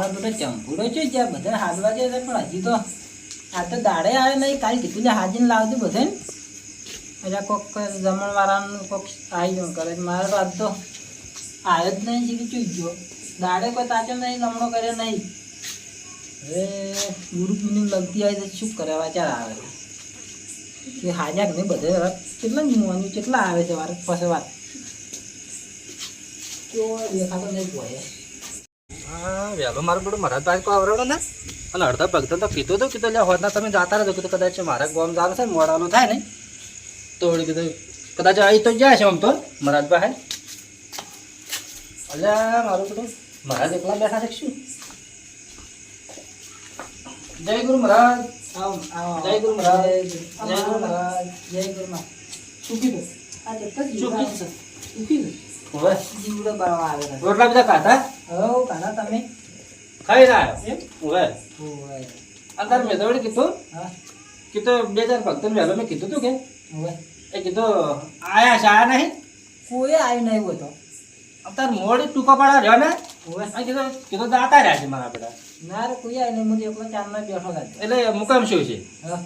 મારો બેટો ચંપુડો છે જ્યાં બધા હાલવા છે, પણ હજી તો આ તો દાડે આવે નહીં, કાલે કીધું ને હાજીને લાવજો બધે એટલે કોક જમણવાળાનું કોક ગયું કરે મારે તો આજ તો આવ્યો જ નહીં કે ચૂક ગયો. દાડે કોઈ તાચો નહીં લમણો કર્યો નહીં. હવે ગુરુ મિનિંગ લગતી આવી તો શું કરે વાચાર આવે. એ હાજર નહીં બધે કેટલા મોનું, કેટલા આવે છે મારે પાસે વાત. તો દેખાતો નહીં હોય હા વહેલો મારું બધું મારા પાસે આવડો ને. અને અડધા ભગતન તો કીધું હતું કીધું લે હોદના તમે જાતા રહેજો કીધું કદાચ મારા ગામ જવાનું છે મોડાનું થાય ને તો કીધું કદાચ આવી તો જાય છે આમ તો મહારાજ પાસે અલ્યા મારું બધું મહારાજ એકલા બેઠા છે શું? જય ગુરુ મહારાજ. જય ગુરુ મહારાજ. જય ગુરુ મહારાજ. જય ગુરુ મહારાજ. ચૂકી દો આ દો ચૂકી જીવડા આવે રોટલા બધા ખાધા? હો કાના તમે? ખાઈ ના હવે ઓય. મેં તો કીધું. હા. કીધું બે હજાર ભક્તન વહેલો મેં કીધું તું કે. એ કીધું આયા છે આયા નહીં? કોઈ આવ્યું નહીં હોય તો. અત્યારે મોડી ટૂંકા પાડા રહ્યો ને કીધું કીધું દાતા રહ્યા છે મારા બેટા ના રે કોઈ આવ્યું નહીં. મને એકલો ચાંદમાં બેઠો એટલે મુકામ શું છે? હા.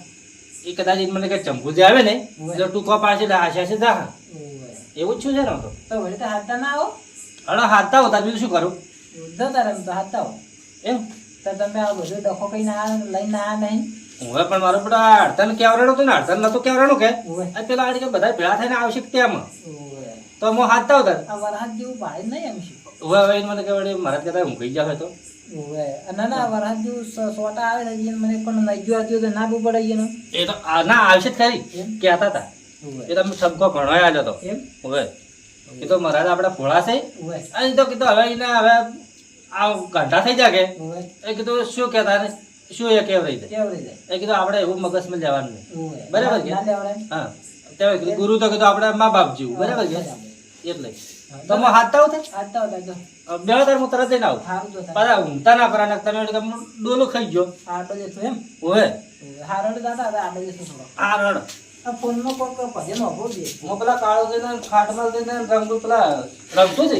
એ કદાચ મને કે ચંપુ જે આવે ને ઓવે. એટલે ટૂંકા પાડશે આશા છે ઓય. એવું જ છું છે ને તો? તો વળી તો હાથતા ના આવો. હલો હાથતા હોતા બીજું શું કરું? જતા તારે તો હાથતા આવો. એમ? તો તમે આ બધું ડખો કઈ ના લઈને આ નહીં? હવે પણ મારો બેટા હડતાલ કેવરાણું હતું ને હડતાલ ક્યાં રેડો કે? આ પેલા આડી કે બધા ભેળા થઈને આવશે તેમ તો હું હાથતા હોતા અમારા વરસાદ જેવું ભાડે નહીં એમ શું હવે હવે મને કે વળી મારા કહેતા હું કઈ જાવ તો. ના ના વરસાદ જેવું સોટા આવે છે મને પણ નહીં ગયો હતું તો ના બહુ પડે એનો. એ તો આ ના આવશે જ ખરી. કહેતા હતા. એ તમે સબકો ઘણો આવ્યો હતો હવે એ તો મહારાજ આપણા ભોળા છે. અને તો કીધું હવે એને હવે આ ઘંટા થઈ જાગે. એ કીધું શું કહેતા ને? શું એ કેવ રહી જાય? એ કીધું આપણે એવું મગજમાં લેવાનું બરાબર કે? હા. ગુરુ તો કીધું આપણે મા બાપ જેવું. બરાબર કે? એટલે. તમે હાથતા હાથ હાથતા થાય તો બે વાર હું તરત જઈને આવું. પાછા ઊંઘતા ના પરા તમે ડોલો ખાઈ ગયો. આટો જતો એમ? ઓવે હારડ દાદા હતા આટો જતો થોડો. ફોનમાં કોક ભજન હોભો દે હું પેલા કાળો જઈને ખાટમાં જઈને રંગું પેલા રમતું છે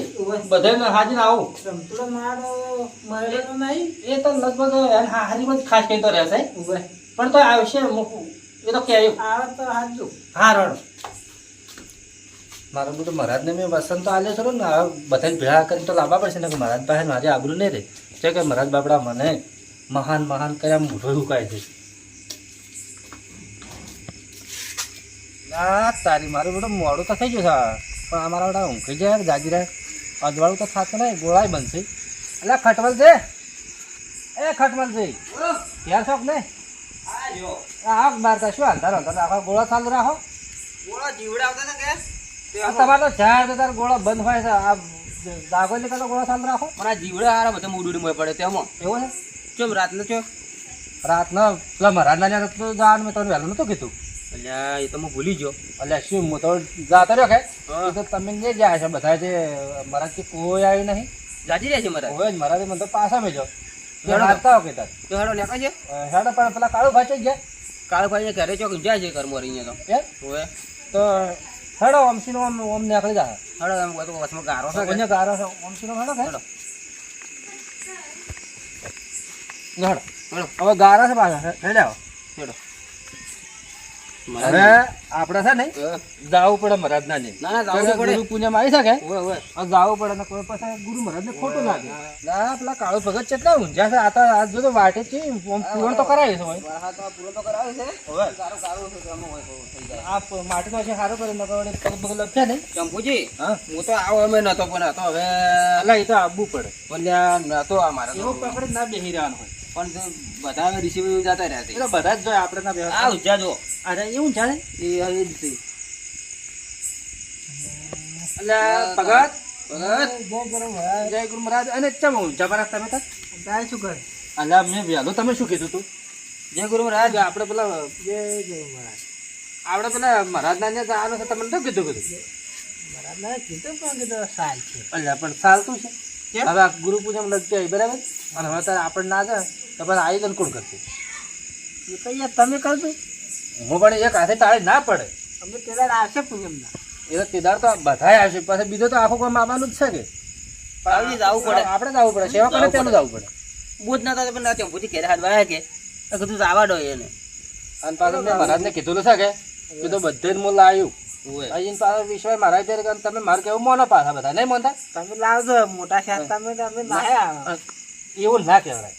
બધાને હાજીને આવું. રમતુડો મારો મરેલો નહીં. એ તો લગભગ હારીમાં જ ખાસ કઈ તો રહેશે પણ તો આવશે મૂકવું એ તો ક્યાંય આવે તો હાજુ હા રડ. મારું બધું મહારાજને મેં વસંત તો આલ્યો છો ને હવે બધાને ભેળા કરીને તો લાવવા પડશે ને કે મહારાજ પાસે મારી આબરું નહીં રહે. છે કે મહારાજ બાપડા મને મહાન મહાન કર્યા મોઢો ઉકાય છે. આ તારી મારું બધું મોડું તો થઈ ગયું છે. પણ અમારા બધા ઊંઘી જાય જાગી રહે. અજવાળું તો થતું નહીં ગોળાય બનશે. એટલે ખટમલ છે એ ખટમલ છે યાર શોખ ને આ મારતા શું હાલતા હતા આખો ગોળો ચાલુ રાખો. આ તમારે તો ચાર તો તાર ગોળા બંધ હોય છે. આ દાગો નીકળતો ગોળા ચાલુ રાખો. મારા જીવડા હારા બધા મૂડ મોય પડે તેમાં એવો છે? કેમ રાતનો ચો. રાતના પેલા મહારાજના તો જવાનું મેં તમને વહેલું નહોતું કીધું. અલ્યા એ તો હું ભૂલી ગયો. અલ્યા શું હું તો જાતો રહ્યો કે તો તમે જે જ્યાં છે બધા જે મારા કે કોઈ આવી નહીં. જાજી રહ્યા છે મારા. હોય જ મારા મને તો પાછા મેજો હાડતા કે કીધા. તો હેડો નેકા છે હેડો પણ પેલા કાળો ભાઈ ગયા? કાળો ભાઈ ઘરે ચોક જાય છે કરમો રહીને તો. એ હોય તો હેડો ઓમસીનો ઓમ ઓમ નેકળી જાય હેડો એમ તો વચમાં ગારો છે કોને ગારો છે? ઓમસીનો હેડો. હેડો. હેડો. હવે ગારો છે પાછા. હેડો. હેડો. હવે આપણે છે ને જાવું પડે મહારાજ ના ના ના જાવું તો પડે. ગુરુ પૂનમ આવી શકે? જાવું પડે ને કોઈ પાસે ગુરુ મહારાજ ને ખોટું લાગે. ના. પેલા કાળો ભગત કેટલા ઊંઝા છે. આ તો આ જો તો વાટે છે. પૂરણ તો કરાવી છે હા તો તો છે. સારું સારું છે આમાં હોય તો થઈ જાય. આ પ- માટી તો સારું કરે નકર પગ લપસે નહીં. ચંપુજી હા. તો આવો અમે નતો પણ તો હવે અલા એ તો આવવું પડે. બોલ્યા નતો આ મારા એવો પકડે ના બેહી રહેવાનું હોય. પણ બધા રિસીવ જતા રહ્યા છે. તો બધા જ જોઈએ આપણે ના આ ઉજા જો અરે એવું છે ને એ એટલે ભગત? ભગત? જય ગુરુ મહારાજ. મહારાજ અને ચમ ઊંઝા પર તમે તો જાય શું કરે? અલા મેં વહેલો તમે શું કીધું તું? જય ગુરુ મહારાજ. આપણે પેલા જય જય મહારાજ. આપણે પેલા મહારાજ ના છે તમને શું કીધું કીધું મહારાજ ના કીધું પણ કીધું સાલ છે. અલ્યા પણ ચાલતું છે? કેમ? હવે આ ગુરુ પૂજન લગતી આવી બરાબર? અને હવે તારે આપણે ના જાય તો પછી આયોજન કોણ કરશે? એ તો યાર તમે કરજો હું પણ એક હાથે તાળી ના પડે. અમે પેલા આવશે પૂનમના એ તો કેદાર તો બધાય આવશે પાછા બીજો તો આખો કોઈ મામાનું જ છે કે? આવી જવું પડે. આપણે જવું પડે સેવા કરે તેનું જવું પડે. બુજ ના થાય પણ આ ચંપુથી ઘેર હાથ વાયા કે? કીધું જવા દો એને. અને પાછું મેં મહારાજને કીધું છે કે કીધું બધે જ લાવ્યું ઓવે. અહીં પાછો વિશ્વાસ મારા છે કરે તમે મારે કેવું મોનો પાછા બધા નહીં મોનતા? તમે લાવજો મોટા શાક તમે તમે લાયા. એવું ના કહેવાય.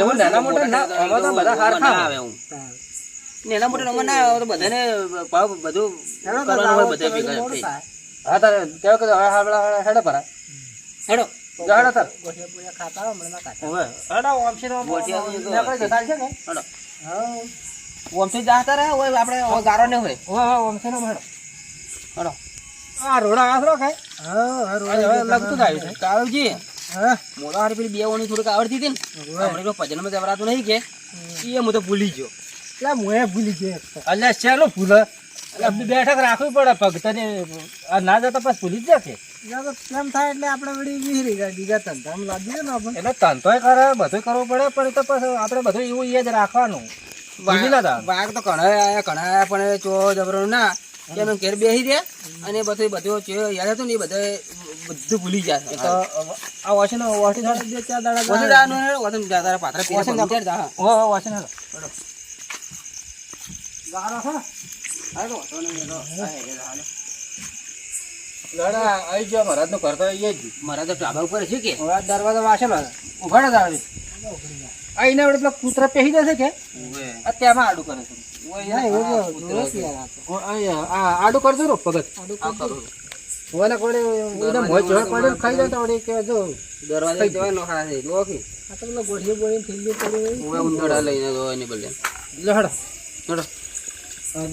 એવું નાના મોટા ના તો બધા ના આવે હું. નેના મોટા નંબર ના આવે તો બધાને ભાવ બધું હેડો કરવાનું હોય બધા ભેગા થઈ. હા તારે કેવો કે હવે હાવડા હેડે પરા. હેડો. જાડો તાર. ગોઠિયા પૂરા ખાતા હોય, હમણાં ના ખાતા. ઓવે. હેડો ઓમશી નો ગોઠિયા આપણે જતા છે ને. હેડો. હા ઓમથી જાતા રહે હોય આપણે હવે ગારો ને હોય. હા ઓમશી નો હેડો. હેડો. આ રોડા આસરો ખાય? હઉ, હઉ, હવે હવે લગતું થાય છે. કાળુજી હા. મોટા હારી પેલી બે ઓણી થોડીક આવડતી હતી ને હમણાં તો ભજનમાં જવરાતું નહીં કે. એ હું તો ભૂલી ગયો. લા, મોંએ ભૂલી ગયો એક ચાલો ફૂલ એટલે બેઠક રાખવી પડે ભક્તને. આ ના જતા પછી ભૂલી જ જશે. તો થાય એટલે આપણે વળી વિહરી બીજા ધંધામાં લાગી જાય ને આપણે. એટલે તંતોય કરે બધું કરવું પડે પણ તો પછી આપણે બધું એવું એ જ રાખવાનું. ના. વાઘ તો ઘણા આયા ઘણા આયા પણ જબરો ના. કે અમે ઘેર બેસી રહ્યા અને બધું બધું જે યાદ હતું ને એ બધા બધું ભૂલી જાય તો આ વોશિંગ વોશિંગ બે ચાર દાડા હે, જા દાડા પાથરા પીને વસન પહોંચી જા, હા. ઓ વોશિંગ હાલો ગાળો હા આ હાલો. હા, હે, હાલો. લડા આવી ગયો મહારાજનું કરતો એ જ. મહારાજ તો ઢાબા ઉપર છે કે? હવે દરવાજા વાસેલો ઉઘાડે જ આવે આ વડે પેલા કૂતરા પહેરી દેશે કે? આ આડું કરે છે. ના, આડું કરજો રો પગત. આ કોડે એને પડે ખાઈ તો કે જો દરવાજા જવાય નોખા છે, જુઓ આ તો પેલો ગોઠીએ બોળીને થેલીએ પડી હોય. ઉવે લઈને જુઓ એની બદલે. લે હડો.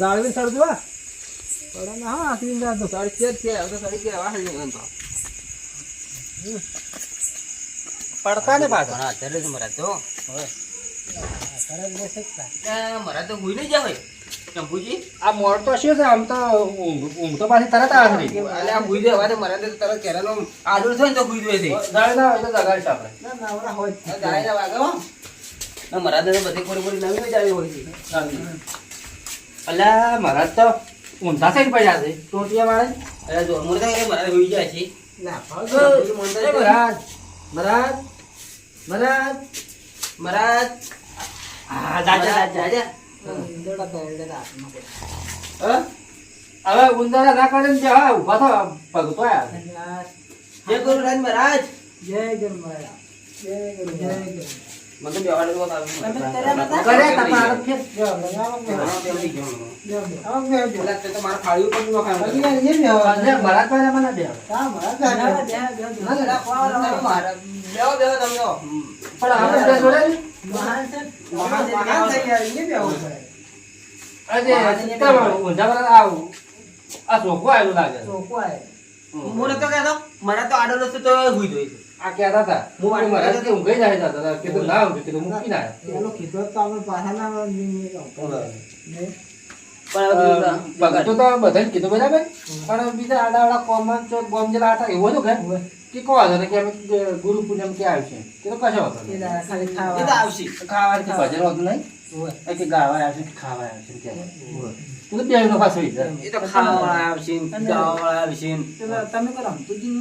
જાળવી સડજો પડે ને હા, આખરી રાત તો. સડી કે છે, હવે તો સડી કે વાહ નહીં તો. પડતા ને પાછા. હા અત્યારે છે મરા તો. ત્યાં મરા તો હુઈ નહીં જાવે. ચંપુજી. આ મોડ તો શું છે આમ તો ઊંઘ ઊંઘ તો પાછી તરત આવે છે આ હુઈ જાય, હવે તો તો તરત ઘેરાનો આડું થાય ને તો હુઈ જાય છે. જાળી ના હોય તો જગાડીશ આપણે ના, નવરા હોય જ. આ ગાયના ના, મરા તો બધી કોરી કોરી નવી જ આવી હોય છે. અલ્યા મહારાજ તો ઊંધા થઈને પડ્યા છે ટોટિયા વાળે અરે જો, તો મરા જાય છે. ના, મહારાજ મહારાજ. હવે ઉંદરા ના કરે ને હા ઊભા થો ભગતો જય ગુરુ રાજ મહારાજ. જય ગુરુ મહારાજ. જય ગુરુ જય ગુરુ. મને તો બેવાડે તમે કર્યા નતા? ફેર. જો, બે. તે બે. બે, બે. મારા ફાળ્યું પણ ન ખાય. એ બે હવે. અલ્યા મહારાજ મને બે હા, મહારાજ ના, બે, બે, બે. ના, ના, ના, મહારાજ. બેહો, બેહો, તમે બેહો. પણ આપણે જોડે મહાન છે. મહાન પડે. ઊંધા આવું. આ ચોખ્ખું આવેલું લાગે. ચોખ્ખું આવે. હું નતો કહેતો, મારા તો આડો રસ્તો તો આ કહેતા હતા હું મહારાજ કે ઊંઘાઈ જાય જતા હતા કીધું ના ઊંઘે. મૂકી ના. કીધો તો આપણે પાછા ના. પણ તો બધા તો કીધું બરાબર? પણ બીજા આડા આડા કોમન ચોક બોમ્બ જેલા હતા એવું હતું કે કે કો હતો કે અમે ગુરુ પૂનમ કે આવશે કે તો કશો હતો એ. દાડા ખાલી એ તો ખાવા. કે ભજન હોતું નહીં હોય. કે ગાવા આવશે કે ખાવા આવશે કે તો બે નો ઈ જાય. એ તો ખાવાવાળા આવશે ને, આવશે તમે કરો કેમ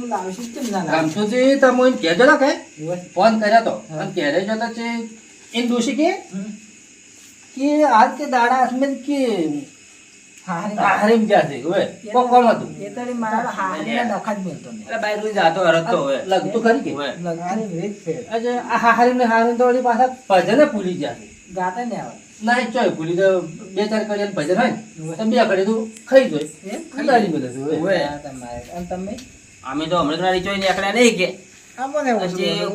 ના કે હોય. ફોન કર્યો તો અને ત્યારે જો તો છે એને દોષી કે કે આજ કે દાડા કે. હારીમ ગયા છે હવે કોણ કોણ હતું એ તો મારા હારીના ડખા જ બોલતો નહીં. એટલે બાઈક લઈને જાતો હરતો હવે. લગતું ખરી કે હવે. લગાડી વેચ ફેર. આજે આ હારીને હારીને તો વળી પાછા ભજને ભૂલી ગયા છે ને આવે. ના ચોય ભૂલી તો બે ચાર કરી ભજન હોય ને તો બે ઘડી તું ખાઈ જોઈ? ખંડાળી બધે હવે. તમારે. અને તમે? અમે તો હમણાં તો રીચોઈ નીકળ્યા નહીં કે.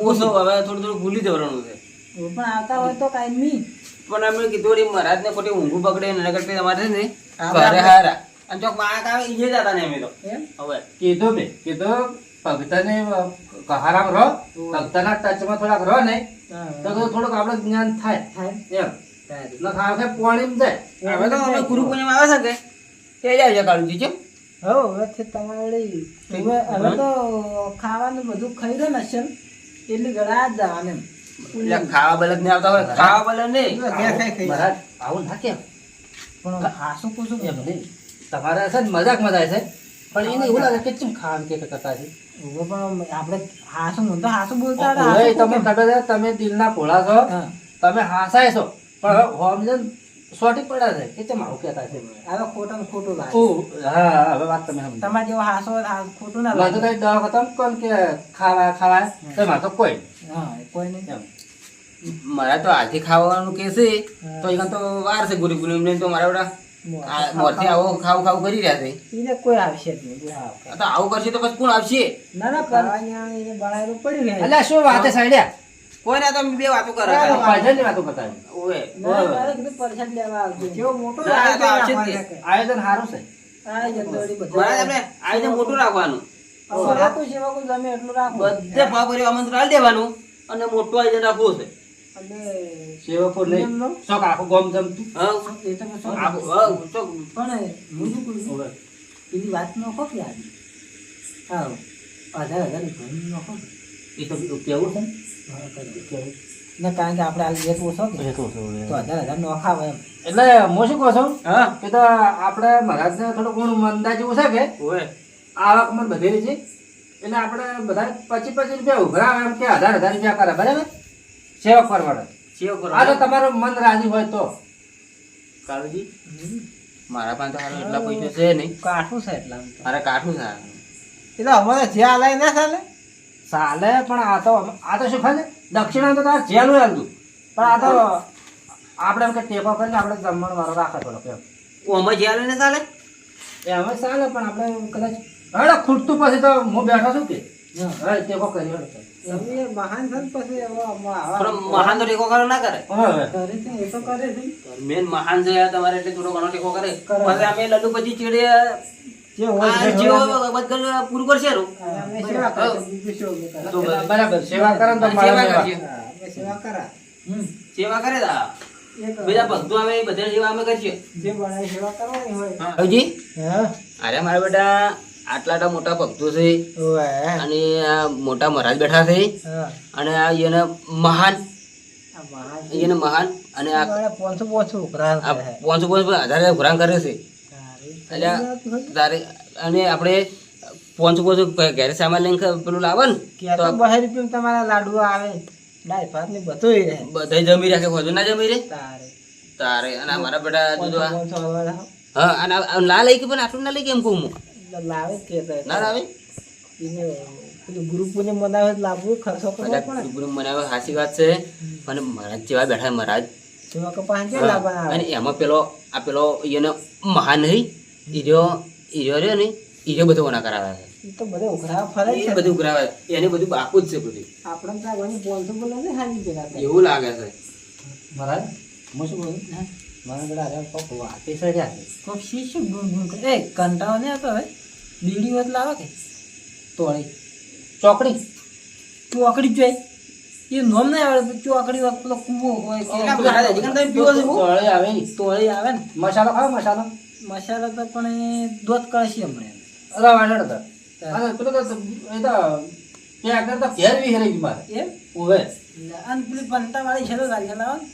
ઓછો હવે થોડું થોડું ભૂલી જવાનું છે પણ આવતા હોય તો કાંઈ નહીં. પણ અમે કીધું મહારાજ ને ખોટી ઊંઘું પકડે ને નગર પે તમારે ને ઘરે હારા. અને ચોક માણસ આવે ઈ જ હતા ને અમે તો. એમ? હવે. કીધું મેં કીધું ભક્તને કહારામ રહો ભક્તના ટચમાં થોડાક રહો ને તો થોડુંક આપણે જ્ઞાન થાય. થાય. એમ. ન હવે તો અમે ગુરુ આવે છે કે? કાળુજી હવે તમારે હવે તો ખાવાનું બધું ખાઈ રહ્યો ને? એટલે ગળા જ જવાનું ખાવા બલદ ને આવતા હોય ખાવા બલદ. મહારાજ આવું ના કેમ પણ હાસું કુસું કેમ નહીં. તમારે છે મજાક મજા છે. પણ એને એવું લાગે કે ચમ ખાવાનું કે કરતા છે? પણ આપણે હાસું હું તો હાસું બોલતા હતા ઓય, હાસું તમને કેમ? ખબર છે તમે દિલના ભોળા છો. તમે હાસાય છો. પણ હોમ જન સોટી પડ્યા છે. કે ચમ આવું કહેતા છે? હવે ખોટું ખોટું લાગે. હા હવે વાત તમે તમારે જેવો હાસો ખોટું ના મને તો લાગે. કઈ દવા ખતમ કોણ કે ખાવા ખાવા? તો કોઈ હા કોઈ નહીં. મારા તો આજે ખાવાનું કેસે તો એમાં તો વાર છે ગુરી ગુરી ને તો મારા બધા મોરથી આવો ખાવ ખાવ કરી રહ્યા છે. એને કોઈ આવશે તો આવું કરશે તો પછી કોણ આવશે? ના ના બનાવેલું પડ્યું રહે. અલ્યા શું વાત છે સાઈડ્યા કોઈ ના તો બે વાતો કરે આ તો વાતો કરતા ઓએ ના, મારે કીધું પરસાદ લેવા આવજો. જેવો મોટો ના, ના, તો આવશે જ લાગે તે. કે. આયોજન સારું છે. આ જતો વળી બધું. મારે આપણે આયોજન મોટું રાખવાનું. હવે રાતું સેવા કોઈ ગમે એટલું રાખો. બધે ભાવભર્યું આમંત્રણ આલી દેવાનું અને મોટું આયોજન રાખવું છે સેવકો નહીં? શોખ આખો ગોમ જમતું હા એ તો શું? આખું હા તો પણ હું શું કહું છું? એની વાત નખો કે આજે? હા, હજાર હજાર ઘણી નખો કે? એ તો કેવું છે ને? દો. ના, કારણ કે આપણે આ રેટ ઓછો કે તો છે. હજાર નો નોખાવે એમ એટલે હું શું કહું છું હા કે તો આપણે મહારાજને થોડું ઘણું મંદા જેવું છે કે ઓએ આવક મને બધેલી છે એટલે આપણે બધા પચીસ પચીસ રૂપિયા ઉભરાવે એમ કે હજાર હજાર રૂપિયા કરે બરાબર સેવક પરવાડે સેવા કરો આ તો તમારું મન રાજી હોય તો. કાળુજી? મારા પાસે તો હાલ એટલા પૈસા છે નહીં. કાઠું છે એટલા અરે મારે કાઠું છે. એ તો અમારે જે હાલે ના ચાલે. ચાલે પણ આ તો આ તો શું ખાલે દક્ષિણા તો તારે જેલું હાલતું પણ આ તો આપણે એમ કે ટેપો કરીને આપણે જમણ વાળો રાખે થોડો એમ. અમે જે હાલે ને ચાલે? એ અમે ચાલે પણ આપણે કદાચ હવે ખૂટતું પછી તો હું બેઠો છું કે? હા. મહાન પછી મહાન તો ટેકો કરો ના કરે છે, એ તો કરે છે મેન મહાન છે તમારે એટલે થોડો ઘણો ટેકો કરે કરે. પછી અમે લડુ પછી ચીડે જે હોય આ છે જે હોય. હોય બધું પૂરું કરશે હારું. અને અમે સેવા કરીએ, અમે કરીએ? તો બસ. બરાબર સેવા કરે ને તો સેવા મારે કરજે. સેવા. હા, અમે સેવા કરા હમ. સેવા કરે તા એક બીજા ભક્તો આવે એ બધા સેવા અમે કરીએ જે સેવા કરવાની હોય અરે મારા બેટા આટલા મોટા ભક્તો છે. અને આ મોટા મહારાજ બેઠા છે. અને આ એને મહાન. મહાન એને મહાન અને આ પાંચસો પોંચો પોંચો ઉઘરાણ આ કરે. છે. પાંચસો પાંચસો હજાર ઘોરાણ કરે છે. એટલે તારે અને આપણે પાંચસો પાંચસો ઘરે સામાન લઈને પેલું લાવે ને તો બહાર રૂપિયા તમારા લાડુ આવે. ભાત ને બધું રહે. બધા જમી રાખે ખોજો ના જમી રે? તારે. તારે. અને મારા બેટા હા. અને ના લઈ કે પણ આટલું ના લઈ કેમ કહું હું. લાવે જ કે ના લાવે? એને પેલું ગુરુ પૂજન બનાવે તો લાવવું ખર્ચો કરવો બધા પડે. ગુરુ મને હવે હાચી વાત છે. અને મહારાજ જેવા બેઠા મહારાજ જેવા કપાસ કે હા, લાવવાના અને આવે એમાં પેલો આ પેલો એને મહાન નહીં ઈર્યો ઈર્યો રહ્યો ને ઈર્યો બધો ઓના કરાવે છે. તો બધે ઉઘરાવા ફરે છે. બધું ઉઘરાવે એને બધું બાકું જ છે બધું. આપણે ત્યાં ઘણી પોંચો બોલે ને હાજી ભેગા એવું લાગે છે. મહારાજ હું શું બોલું? મારા અરે કોક વાતે સડ્યા છે કોક શીશુ ગુણ ગુણ કરે. કંટાળો નહીં આવતો હવે. બીડી વાત લાવે કે? તોળી ચોકડી. ચોકડી જોઈ એ નોમ નહીં આવે ચોકડી વાત પેલો કૂવો હોય? ચોળી આવે. તોળી આવે ને. મસાલો ખાવ મસાલો? મસાલો તો પણ એ દૂધ કળશી હમણાં. અરે વાંધો નતો. અને પેલો તો એ તો ત્યાં આગળ તો ઘેર બી ગઈ મારે. એમ? ઓવે અને પેલી પંટાવાળી છે તો ગાડી ચલાવો ને.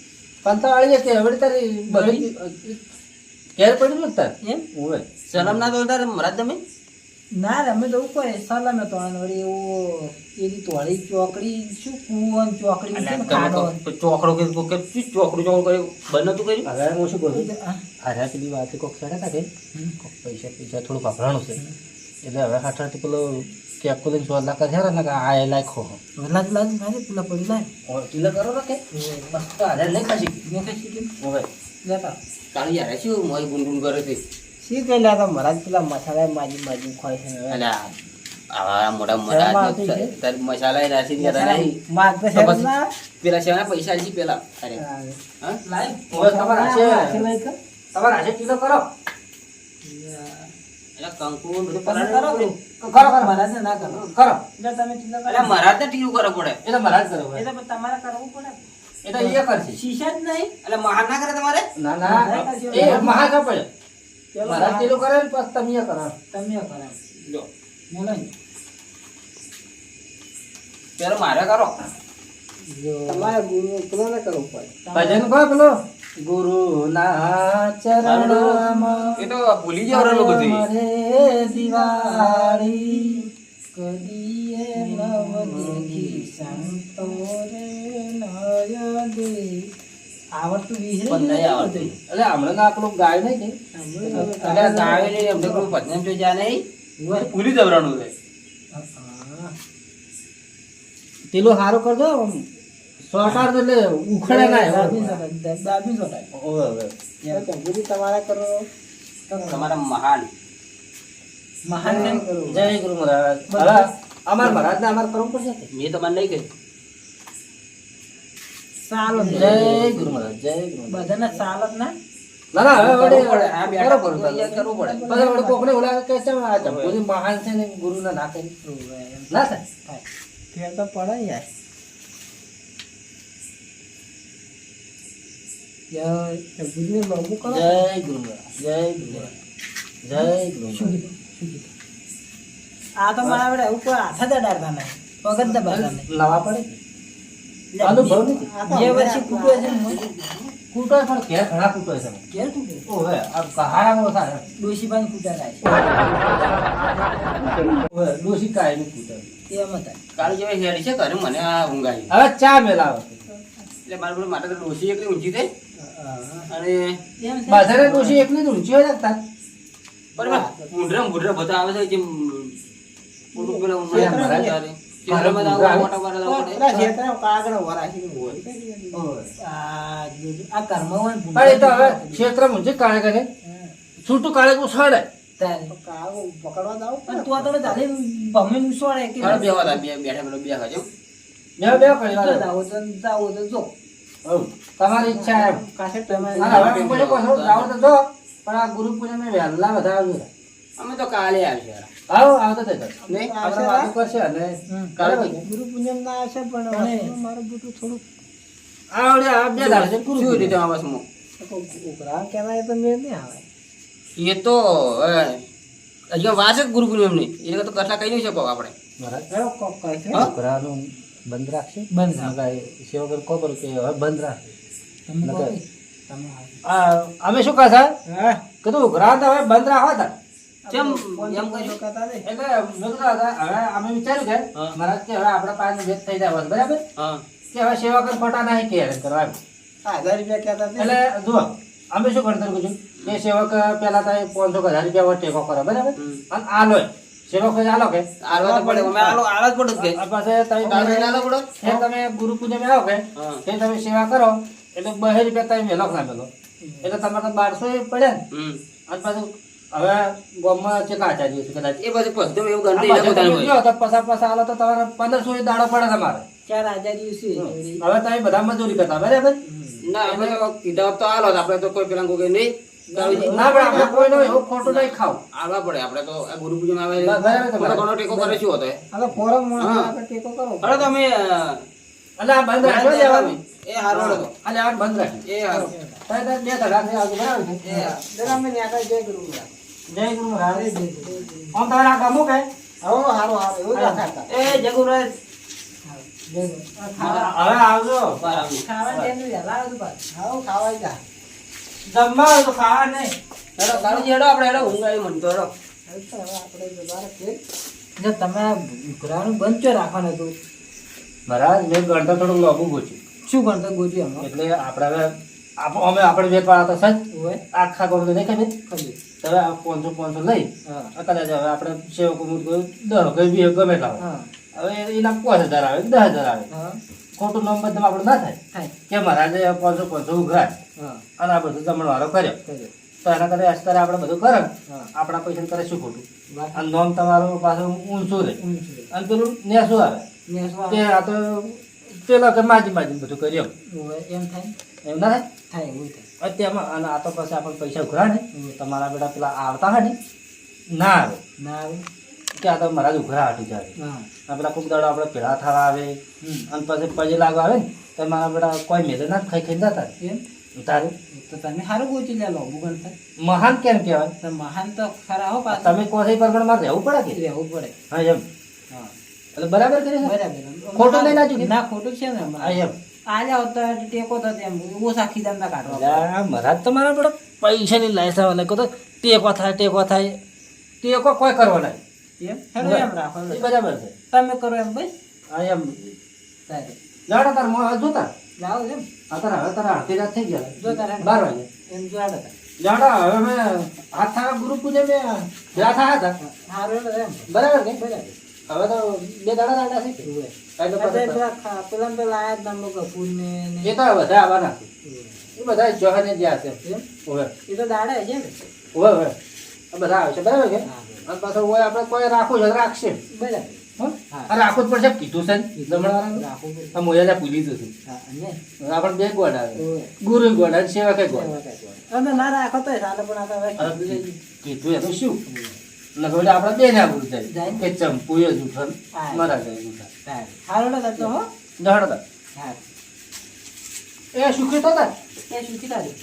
પંતાવાળી કે હવે તારી બધી? ઘેર પડ્યું ને તાર? એમ? ઓવે શરમ ના તો તારે મહારાજ તમે ના રે અમે તો એવું કોઈ સલામે તો વળી એવું એની તોળી ચોકડી શું કુવન ચોકડી શું ખાડો? ચોકડો કે કે શું ચોકડું ચોકડું કર્યું? બંધ નતું કર્યું? હવે હું શું બોલું. અરે પેલી વાત કોક સડે કાઢે કોક પૈસા પૈસા થોડું વાપરવાનું છે. એટલે હવે હાથાથી પેલો કેક લઈને સોદલા કરે ને કે આ લાખો લાખ લાખ લાગે ભાઈ પેલા પડી લાય કિલો કરો ને કે? બસ તો હાજર નહીં ખાશી. મેં કઈ શીખી ઓવે. લેતા કાળી શું મોય ગુંડુન કરે છે? શી કઈ લેતા મહારાજ પેલા મસાલા માજી માજી ખોય છે આવા મોટા છે? તાર મસાલા નાસી દેતા માર. પેલા સેવાના પૈસા આલજી પેલા. અરે. તમારે કર. તમારે હાજર કિલો કરો. એટલે કંકુ બધું તમે પલાળી. કરો. કે? દીધું. કરો કરો. મહારાજને ના કરો. કરો. એટલે તમે ચિંતા કરો. અલ્યા મહારાજને ટીયું કરવું પડે. એ તો મહારાજ કરો એ તો પછી તમારે મહાન ના કરે ના પછી તમે કરો તમે કરો જો બોલો પેલો મારે કરો. તમારે ગુરુ પેલો ને કરવું પડે. ભજન કહો પેલો ગુરુના ચરણમાં એ તો ભૂલી જવાનું બધું. મરે દિવાળી કદીએ નવ દેખી સંતો રે. આવડતું પણ નહીં આવડતું. એટલે હમણાં ના પેલું ગાય નહીં એટલે એમને કોઈ જો નહીં. છે. પેલું સારું કરજો આમ તો એટલે ઉખડે ના દાબી. તો કંકુજી તમારે કરો તમારા. મહાન. મહાન જય ગુરુ મહારાજ. અમાર મહારાજ ને અમારે કરવું પડશે મેં તમારે નહીં કહ્યું. સાલો જય ગુરુ મહારાજ જય ગુરુ બધાને સાલો જ ના? ના ના હવે વળી કરવું આ બેઠા બરાબર કરવું પડે. પછી વળી કોકને ઓલા કે છે આ જંબુજી મહાન છે ને ગુરુને ના કરી ના થાય થાય. ફેર તો પડે યાર જય કંકુજીને બહુ કરો. જય ગુરુ જય ગુરુ જય ગુરુ શું મહારાજ. કીધું? શું કીધું? આ તો મારા વડે ઉપર હાથ જ અડાડતા નહીં પગ દબાતા નહીં નવા પડે? અનુભવ નથી. બે વર્ષે કૂટો છે કૂટો પણ ઘેર ઘણા કૂટો છે. ઘેર કૂટે. ઓવે આ કહાડામાં થાય. ડોશીબાને કૂટા થાય. ઓવે ડોશી કાયનું કૂટો. એમ હતા કાલ જેવા હેડી છે ઘરે મને આ ઊંઘાઈ. હવે ચા મેલાવ. એટલે મારે પેલા માટે તો ડોસી એકલી ઊંચી થઈ. અને બાજારે ડોશી એકલી જ ઊંચી હોય જતા બરાબર. મુંડરા મુંડરા બધા આવે છે જેમ મોટું પેલા ક્ષેત્ર મુજબ કાળે કરે. છૂટું કાળે ઉછાળે. તારે. પણ તું આ તો કે હાલો બેહવા બે- બેઠા પેલો બે ખાજો. બે બે કરી તો તો જાઓ તો જો. તમારી ઈચ્છા કાશે તમે તો જો. પણ આ ગુરુ પૂજા મેં વહેલા બધા આવજો અમે તો કાલે આવી આવો આવતો તે નહીં? આપણે વાતો કરશે અને કાલે છે? ગુરુ પૂજન ના આવશે પણ મારું બધું થોડું આવડે આ બે દાડા છે ગુરુ શું. રીતે આવા છું હું? કહેવાય તો મેળ નહીં આવે. એ તો હજી વાર છે ગુરુ પૂર્ણિમાની. એને તો કથા કહી નહીં શકો આપણે. છોકરાનું બંધ રાખશે? બંધ રાખશે. સેવા સેવકર ખબર કે હવે બંધ રાખશે તમે અમે શું કહે કીધું ગ્રાહક હવે બંધ રાખવા હતા કેમ એમ. એટલે હવે અમે વિચાર્યું કે મહારાજ કે હવે આપણા પાસે ભેદ થઈ જાય બરાબર? કે હવે સેવા કર ખોટા નહીં કે કરવા હજાર રૂપિયા કહેતા એટલે જુઓ અમે શું ગણતર કર્યું? કે સેવક પેલા તો પાંચસો હજાર રૂપિયા ટેકો કરો બરાબર? અને આલો. સેવક આલો કે? આલવા પડે અમે આલો પડે કે. આ પાસે તમે તારે પડે? તમે ગુરુ પૂજા આવો કે? તે તમે સેવા કરો એટલે બે રૂપિયા તમે મેલો ના મેલો. એટલે તમારે તો બારસો એ પડે ને. અને પાછું હવે ગામમાં છે કાચા છે કદાચ. એ પછી પદ્ધતિ એવું ગંદી પસા પસા આલો તો તમારે પંદરસો દાડો પડે તમારે. ચાર હજાર દિવસે. હવે તમે બધા મજૂરી કરતા બરાબર? ના અમે તો કીધા તો આલો આપણે તો કોઈ પેલા કોઈ નહીં. ના પણ આપણે કોઈનો એવું ખોટું નહીં ખાવું. આલવા પડે આપણે તો ગુરુ પૂજન આવે. બરાબર, બરાબર. ઘણો ટેકો કરે શું હતો? એ? આ તો ફોરમમાં હા. આપણે ટેકો કરો અરે તો અમે આ બંધ એ હારો હતો આ બંધ એ હારો. બે ધડા બરાબર છે? એ આગળ જય ગુરુ મહારાજ. જય ગુરુ મહારાજ આમ તમારે આ ગમું કે હો હારો હારો. એવું રાખતા એ જગુરાજ જય ગુરુ. હવે આવજો. ખાવા ટાઈમે વહેલા આવજો પાછું. હારો ખાવા જા. જમવા તો ખાવા નહીં. હેડો કાળુજી જેડો આપણે હેડો ઊંઘ આવી મને તો હેડો. હવે આપણે. જો તમે આ ઘોડાનું બંધ ચો રાખવાનું હતું મહારાજ મેં ગણતો થોડું લોબું ગોચ્યું શું ગણતો એમ? એટલે આપણે હવે આપ- અમે આપણે બે હતા તો સજ હોય. આખા ગામને નહીં ખબર ખબર હવે આ પાંચસો પાંચસો લઈ. કદાચ હવે આપણે સેવકો મૂર્ખો દસ કઈ વીસ ગમે હા. હવે એના પાંચ હજાર આવે દસ હજાર આવે. ખોટું નંબર તમે આપણે ના થાય. થાય. કે મહારાજે પાંચસો પાંચસો ઉઘરાય. અને આ બધું જમણવારો કર્યો. કર્યો. તો એના કરે અત્યારે આપણે બધું કરે. આપણા પૈસા કરે શું ખોટું? અને નોમ તમારું પાછું ઊંચું રહે. અને પેલું નેસું આવે. તે આ તો પેલા કે માજી માજી બધું કર્યું. એમ થાય? એમ ના થાય? થાય એવું થાય. અત્યારમાં અને આ તો પછી આપણે પૈસા ઉઘરા ને તમારા બેટા પેલા આવતા હોય ને ના આવે. ના આવે? કે આ તો મારા જ ઉઘરા હાટી જાય. હા. આ પેલા કોઈક દાડો આપણે પેલા થવા આવે. અને પછી પજે લાગવા આવે ને તો મારા બેટા કોઈ મેલે ના ખાઈ ખાઈ જતા એમ તારે? તો તમે સારું ગોતી લે લો ગણતર મહાન કેમ કહેવાય? મહાન તો ખરા હો પાછા. તમે કોઈ પ્રમાણમાં રહેવું પડે કે? રહેવું પડે. હા એમ. હા. એટલે બરાબર કરે બરાબર. ખોટું નહીં ના ખોટું છે ને હા એમ. આલ્યા હોત ટેકો તો તેમ ઓછા ખીદામના કાઢવા મહારાજ તમારા જોડે પૈસાની લાઈસ આવે ને કહો તો ટેકો થાય ટેકો થાય. ટેકો કોઈ કરવો નહીં. એમ? એમ રાખો બરાબર છે. તમે કરો એમ ભાઈ. હા એમ. લાડો તાર મોં જોતા? લાવો એમ. અત્યારે તારા હવે તારા અડધી રાત થઈ ગયા. તારે બાર વાગે. એમ જાડા. લાડો હવે મેં હાથ ગુરુ પૂજે મેં થયા હતા. બરાબર કે? બરાબર. હવે તો બે દાડા દાડા છે આ પેલા તો. લાયા જ નામ લોકો ફૂલને ને. એ તો બધા આવવાના. એ બધા જોહાને જ્યાં છે? ઓવે. એ તો દાડા છે ને ઓવે આ બધા આવશે બરાબર છે? અને પાછો ઓય આપણે કોઈ રાખો જ રાખશે. બરાબર. રાખવું જ પડશે કીધું છે ને મોયાને પૂછી દીધું આપણે બે આવે. ગુરુ અને સેવા કઈ તમે ના રાખો તો હવે હવે કીધું એ તો શું હવે આપણે બે ના આવું જાય. કે ચંપુ એ જૂઠન મરા જાય જૂઠા સારું. ના તો હો. જહડ હા એ સુખી તો તાર એ સુખી તારી